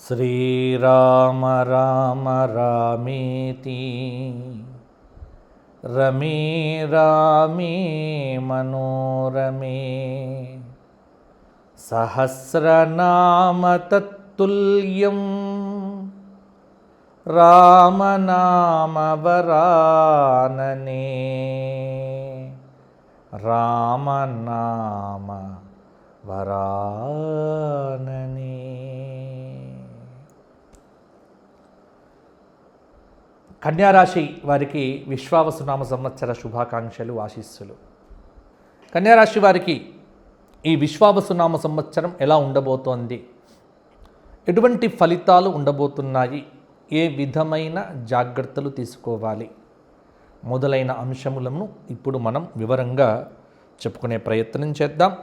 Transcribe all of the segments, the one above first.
శ్రీరామ రామ రామేతి రమే రామే మనోరమే సహస్రనామ తత్తుల్యం రామనామవరాననే. రామనామ వరాననే కన్యారాశి వారికి విశ్వావసునామ సంవత్సర శుభాకాంక్షలు ఆశీస్సులు. కన్యారాశి వారికి ఈ విశ్వావసునామ సంవత్సరం ఎలా ఉండబోతోంది? ఎటువంటి ఫలితాలు ఉండబోతున్నాయి? ఏ విధమైన జాగ్రత్తలు తీసుకోవాలి? మొదలైన అంశములను ఇప్పుడు మనం వివరంగా చెప్పుకునే ప్రయత్నం చేద్దాం.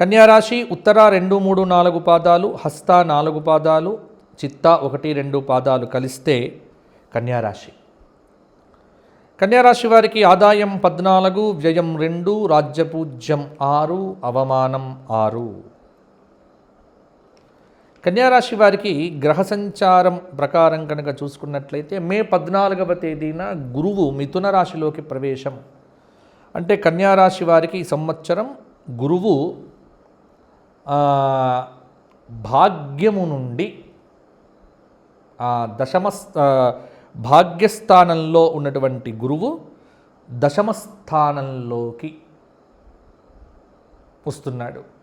కన్యారాశి ఉత్తర రెండు మూడు నాలుగు పాదాలు హస్త నాలుగు పాదాలు చిత్త ఒకటి రెండు పాదాలు కలిస్తే కన్యారాశి కన్యారాశి వారికి ఆదాయం పద్నాలుగు వ్యయం రెండు రాజ్యపూజ్యం ఆరు అవమానం ఆరు. కన్యారాశి వారికి గ్రహ సంచారం ప్రకారం కనుక చూసుకున్నట్లయితే మే పద్నాలుగవ తేదీన గురువు మిథున రాశిలోకి ప్రవేశం. అంటే కన్యారాశి వారికి ఈ సంవత్సరం గురువు భాగ్యము నుండి దశమ భాగ్యస్థానంలో ఉన్నటువంటి గురువు దశమస్థానంలోకి వస్తున్నాడు.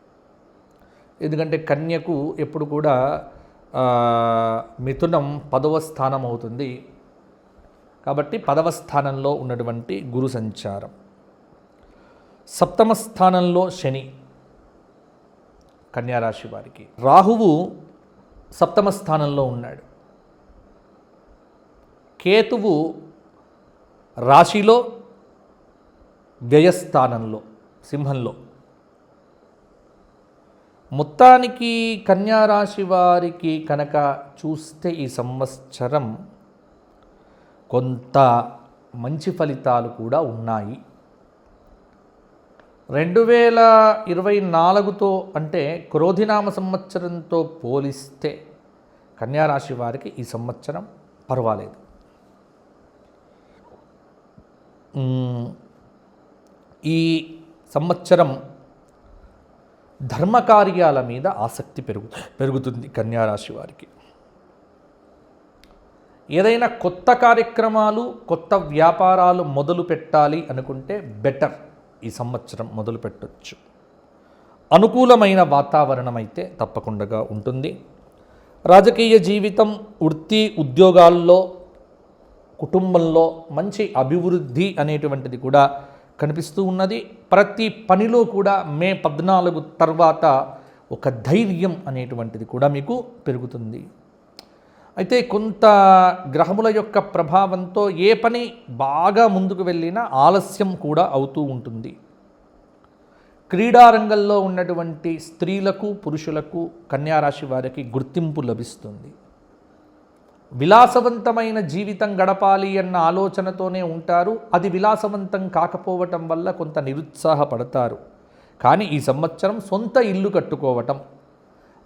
ఎందుకంటే కన్యకు ఎప్పుడు కూడా మిథునం పదవ స్థానం అవుతుంది. కాబట్టి పదవ స్థానంలో ఉన్నటువంటి గురు సంచారం. సప్తమ స్థానంలో శని కన్యారాశి వారికి. రాహువు సప్తమ స్థానంలో ఉన్నాడు. కేతువు రాశిలో వ్యయస్థానంలో సింహంలో. మొత్తానికి కన్యారాశి వారికి కనుక చూస్తే ఈ సంవత్సరం కొంత మంచి ఫలితాలు కూడా ఉన్నాయి. రెండు వేల ఇరవై నాలుగుతో అంటే క్రోధినామ సంవత్సరంతో పోలిస్తే కన్యారాశి వారికి ఈ సంవత్సరం పర్వాలేదు. ఈ సంవత్సరం ధర్మకార్యాల మీద ఆసక్తి పెరుగు పెరుగుతుంది కన్యారాశి వారికి. ఏదైనా కొత్త కార్యక్రమాలు కొత్త వ్యాపారాలు మొదలు పెట్టాలి అనుకుంటే బెటర్ ఈ సంవత్సరం మొదలు పెట్టొచ్చు. అనుకూలమైన వాతావరణం అయితే తప్పకుండా ఉంటుంది. రాజకీయ జీవితం వృత్తి ఉద్యోగాల్లో కుటుంబంలో మంచి అభివృద్ధి అనేటువంటిది కూడా కనిపిస్తూ ఉన్నది. ప్రతి పనిలో కూడా మే పద్నాలుగు తర్వాత ఒక ధైర్యం అనేటువంటిది కూడా మీకు పెరుగుతుంది. అయితే కొంత గ్రహముల యొక్క ప్రభావంతో ఏ పని బాగా ముందుకు వెళ్ళినా ఆలస్యం కూడా అవుతూ ఉంటుంది. క్రీడారంగంలో ఉన్నటువంటి స్త్రీలకు పురుషులకు కన్యారాశి వారికి గుర్తింపు లభిస్తుంది. విలాసవంతమైన జీవితం గడపాలి అన్న ఆలోచనతోనే ఉంటారు. అది విలాసవంతం కాకపోవటం వల్ల కొంత నిరుత్సాహపడతారు. కానీ ఈ సంవత్సరం సొంత ఇల్లు కట్టుకోవటం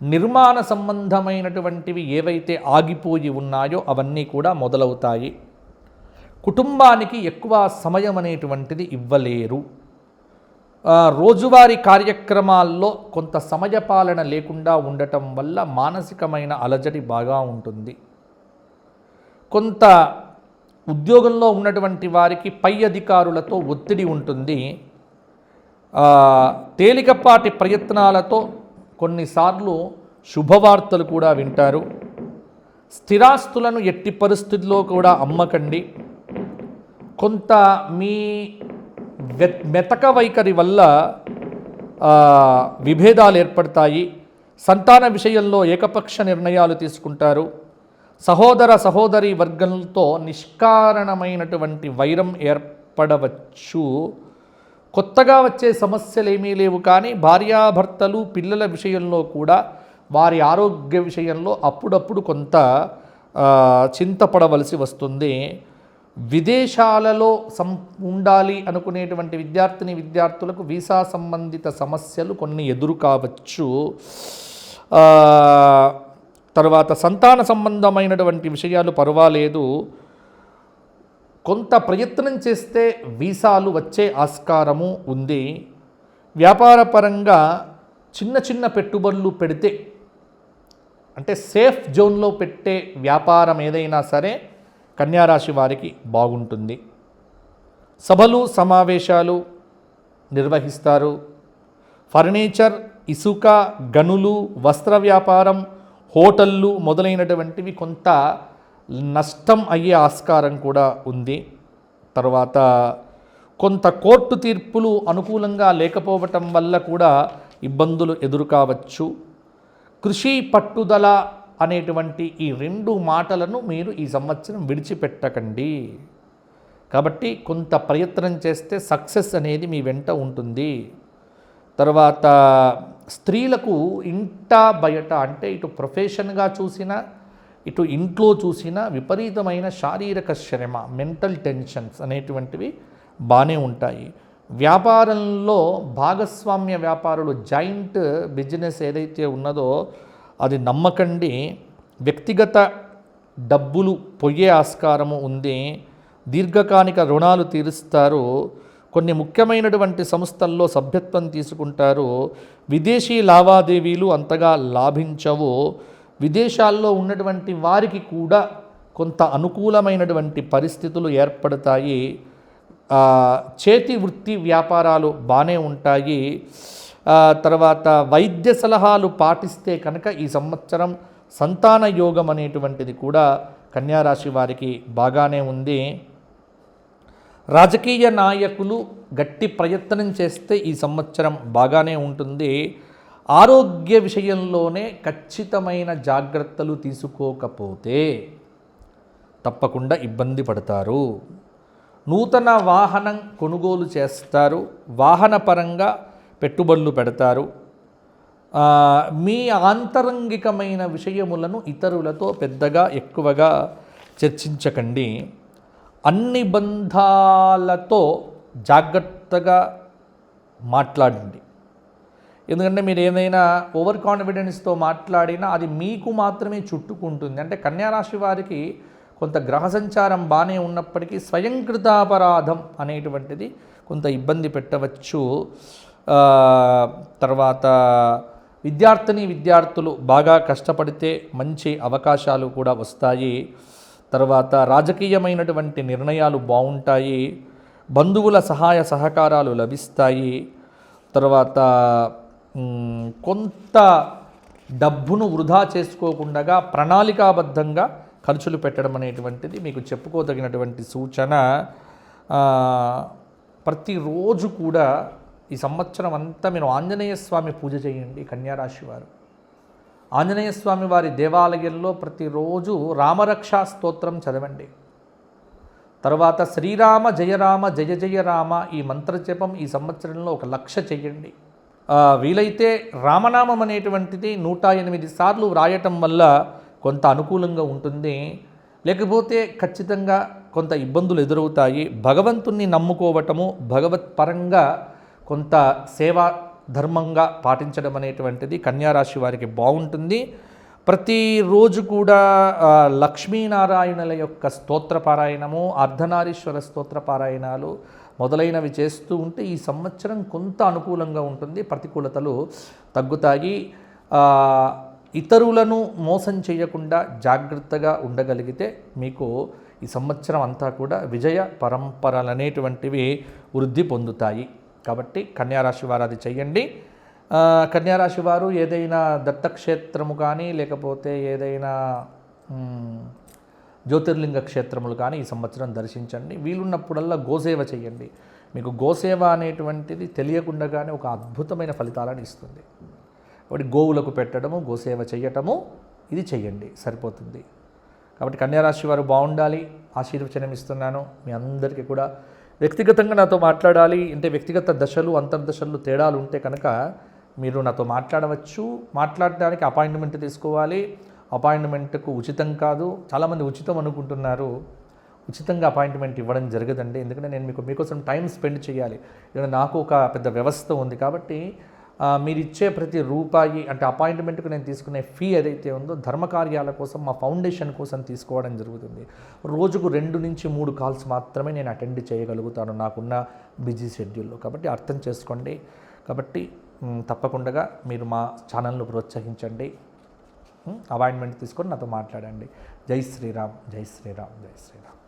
నిర్మాణ సంబంధమైనటువంటివి ఏవైతే ఆగిపోయి ఉన్నాయో అవన్నీ కూడా మొదలవుతాయి. కుటుంబానికి ఎక్కువ సమయం అనేటువంటిది ఇవ్వలేరు. రోజువారీ కార్యక్రమాల్లో కొంత సమయపాలన లేకుండా ఉండటం వల్ల మానసికమైన అలజడి బాగా ఉంటుంది. కొంత ఉద్యోగంలో ఉన్నటువంటి వారికి పై అధికారులతో ఒత్తిడి ఉంటుంది. తేలికపాటి ప్రయత్నాలతో కొన్నిసార్లు శుభవార్తలు కూడా వింటారు. స్థిరాస్తులను ఎట్టి పరిస్థితుల్లో కూడా అమ్మకండి. కొంత మీ మెతక వైఖరి వల్ల విభేదాలు ఏర్పడతాయి. సంతాన విషయంలో ఏకపక్ష నిర్ణయాలు తీసుకుంటారు. సహోదర సహోదరి వర్గంతో నిష్కారణమైనటువంటి వైరం ఏర్పడవచ్చు. కొత్తగా వచ్చే సమస్యలు ఏమీ లేవు కానీ భార్యాభర్తలు పిల్లల విషయంలో కూడా వారి ఆరోగ్య విషయంలో అప్పుడప్పుడు కొంత చింతపడవలసి వస్తుంది. విదేశాలలో సం ఉండాలి అనుకునేటువంటి విద్యార్థిని విద్యార్థులకు వీసా సంబంధిత సమస్యలు కొన్ని ఎదురు కావచ్చు తర్వాత సంతాన సంబంధమైనటువంటి విషయాలు పర్వాలేదు. కొంత ప్రయత్నం చేస్తే వీసాలు వచ్చే ఆస్కారము ఉంది. వ్యాపారపరంగా చిన్న చిన్న పెట్టుబడులు పెడితే అంటే సేఫ్ జోన్లో పెట్టే వ్యాపారం ఏదైనా సరే కన్యారాశి వారికి బాగుంటుంది. సభలు సమావేశాలు నిర్వహిస్తారు. ఫర్నిచర్ ఇసుక గనులు వస్త్ర వ్యాపారం హోటళ్ళు మొదలైనటువంటివి కొంత నష్టం అయ్యే ఆస్కారం కూడా ఉంది. తర్వాత కొంత కోర్టు తీర్పులు అనుకూలంగా లేకపోవటం వల్ల కూడా ఇబ్బందులు ఎదురు కావచ్చు కృషి పట్టుదల అనేటువంటి ఈ రెండు మాటలను మీరు ఈ సంవత్సరం విడిచిపెట్టకండి. కాబట్టి కొంత ప్రయత్నం చేస్తే సక్సెస్ అనేది మీ వెంట ఉంటుంది. తర్వాత స్త్రీలకు ఇంట బయట అంటే ఇటు ప్రొఫెషన్గా చూసినా ఇటు ఇంట్లో చూసినా విపరీతమైన శారీరక శ్రమ మెంటల్ టెన్షన్స్ అనేటువంటివి బాగానే ఉంటాయి. వ్యాపారంలో భాగస్వామ్య వ్యాపారులు జాయింట్ బిజినెస్ ఏదైతే ఉన్నదో అది నమ్మకండి వ్యక్తిగత డబ్బులు పొయ్యే ఆస్కారము ఉంది దీర్ఘకాలిక రుణాలు తీరుస్తారు. కొన్ని ముఖ్యమైనటువంటి సంస్థల్లో సభ్యత్వం తీసుకుంటారు. విదేశీ లావాదేవీలు అంతగా లాభించవు. విదేశాల్లో ఉన్నటువంటి వారికి కూడా కొంత అనుకూలమైనటువంటి పరిస్థితులు ఏర్పడతాయి. చేతి వృత్తి వ్యాపారాలు బాగానే ఉంటాయి. తర్వాత వైద్య సలహాలు పాటిస్తే కనుక ఈ సంవత్సరం సంతాన యోగం అనేటువంటిది కూడా కన్యారాశి వారికి బాగానే ఉంది. రాజకీయ నాయకులు గట్టి ప్రయత్నం చేస్తే ఈ సంవత్సరం బాగానే ఉంటుంది. ఆరోగ్య విషయంలోనే ఖచ్చితమైన జాగ్రత్తలు తీసుకోకపోతే తప్పకుండా ఇబ్బంది పడతారు. నూతన వాహనం కొనుగోలు చేస్తారు. వాహన పరంగా పెట్టుబడులు పెడతారు. మీ ఆంతరంగికమైన విషయములను ఇతరులతో పెద్దగా ఎక్కువగా చర్చించకండి. అన్ని బంధాలతో జాగ్రత్తగా మాట్లాడండి. ఎందుకంటే మీరు ఏదైనా ఓవర్ కాన్ఫిడెన్స్తో మాట్లాడినా అది మీకు మాత్రమే చుట్టుకుంటుంది. అంటే కన్యారాశి వారికి కొంత గ్రహ సంచారం బాగానే ఉన్నప్పటికీ స్వయంకృతాపరాధం అనేటువంటిది కొంత ఇబ్బంది పెట్టవచ్చు. తర్వాత విద్యార్థిని విద్యార్థులు బాగా కష్టపడితే మంచి అవకాశాలు కూడా వస్తాయి. తర్వాత రాజకీయమైనటువంటి నిర్ణయాలు బాగుంటాయి బంధువుల సహాయ సహకారాలు లభిస్తాయి తర్వాత కొంత డబ్బును వృధా చేసుకోకుండా ప్రణాళికాబద్ధంగా ఖర్చులు పెట్టడం అనేటువంటిది మీకు చెప్పుకోదగినటువంటి సూచన. ప్రతిరోజు కూడా ఈ సంవత్సరం అంతా మీరు ఆంజనేయ స్వామి పూజ చేయండి కన్యారాశి వారు. ఆంజనేయ స్వామి వారి దేవాలయంలో ప్రతిరోజు రామరక్షా స్తోత్రం చదవండి. తర్వాత శ్రీరామ జయరామ జయ జయ రామ ఈ మంత్రజపం ఈ సంవత్సరంలో ఒక లక్ష చేయండి. వీలైతే రామనామం అనేటువంటిది నూట ఎనిమిది సార్లు వ్రాయటం వల్ల కొంత అనుకూలంగా ఉంటుంది. లేకపోతే ఖచ్చితంగా కొంత ఇబ్బందులు ఎదురవుతాయి. భగవంతుణ్ణి నమ్ముకోవటము భగవత్ పరంగా కొంత సేవా ధర్మంగా పాటించడం అనేటువంటిది కన్యారాశి వారికి బాగుంటుంది. ప్రతిరోజు కూడా లక్ష్మీనారాయణుల యొక్క స్తోత్ర పారాయణము అర్ధనారీశ్వర స్తోత్ర పారాయణాలు మొదలైనవి చేస్తూ ఉంటే ఈ సంవత్సరం కొంత అనుకూలంగా ఉంటుంది. ప్రతికూలతలు తగ్గుతాయి. ఇతరులను మోసం చేయకుండా జాగ్రత్తగా ఉండగలిగితే మీకు ఈ సంవత్సరం అంతా కూడా విజయ పరంపరలు అనేటువంటివి వృద్ధి పొందుతాయి. కాబట్టి కన్యారాశి వారు అది చెయ్యండి. కన్యారాశి వారు ఏదైనా దత్తక్షేత్రము కానీ లేకపోతే ఏదైనా జ్యోతిర్లింగ క్షేత్రములు కానీ ఈ సంవత్సరం దర్శించండి. వీలున్నప్పుడల్లా గోసేవ చేయండి మీకు గోసేవ అనేటువంటిది తెలియకుండానే ఒక అద్భుతమైన ఫలితాలను ఇస్తుంది. కాబట్టి గోవులకు పెట్టడము గోసేవ చేయటము ఇది చెయ్యండి. సరిపోతుంది. కాబట్టి కన్యారాశి వారు బాగుండాలి. ఆశీర్వచనం ఇస్తున్నాను. మీ అందరికీ కూడా వ్యక్తిగతంగా నాతో మాట్లాడాలి అంటే వ్యక్తిగత దశలు అంతర్దశలు తేడాలు ఉంటే కనుక మీరు నాతో మాట్లాడవచ్చు. మాట్లాడడానికి అపాయింట్మెంట్ తీసుకోవాలి. అపాయింట్మెంట్కు ఉచితం కాదు. చాలామంది ఉచితం అనుకుంటున్నారు. ఉచితంగా అపాయింట్మెంట్ ఇవ్వడం జరగదండి. ఎందుకంటే నేను మీకు మీకోసం టైం స్పెండ్ చేయాలి. ఇక్కడ నాకు ఒక పెద్ద వ్యవస్థ ఉంది కాబట్టి మీరు ఇచ్చే ప్రతి రూపాయి అంటే అపాయింట్మెంట్కి నేను తీసుకునే ఫీ ఏదైతే ఉందో ధర్మకార్యాల కోసం మా ఫౌండేషన్ కోసం తీసుకోవడం జరుగుతుంది. రోజుకు రెండు నుంచి మూడు కాల్స్ మాత్రమే నేను అటెండ్ చేయగలుగుతాను నాకున్న బిజీ షెడ్యూల్లో. కాబట్టి అర్థం చేసుకోండి. కాబట్టి తప్పకుండా మీరు మా ఛానల్ను ప్రోత్సహించండి. అపాయింట్మెంట్ తీసుకొని నాతో మాట్లాడండి. జై శ్రీరామ్ జై శ్రీరామ్ జై శ్రీరామ్.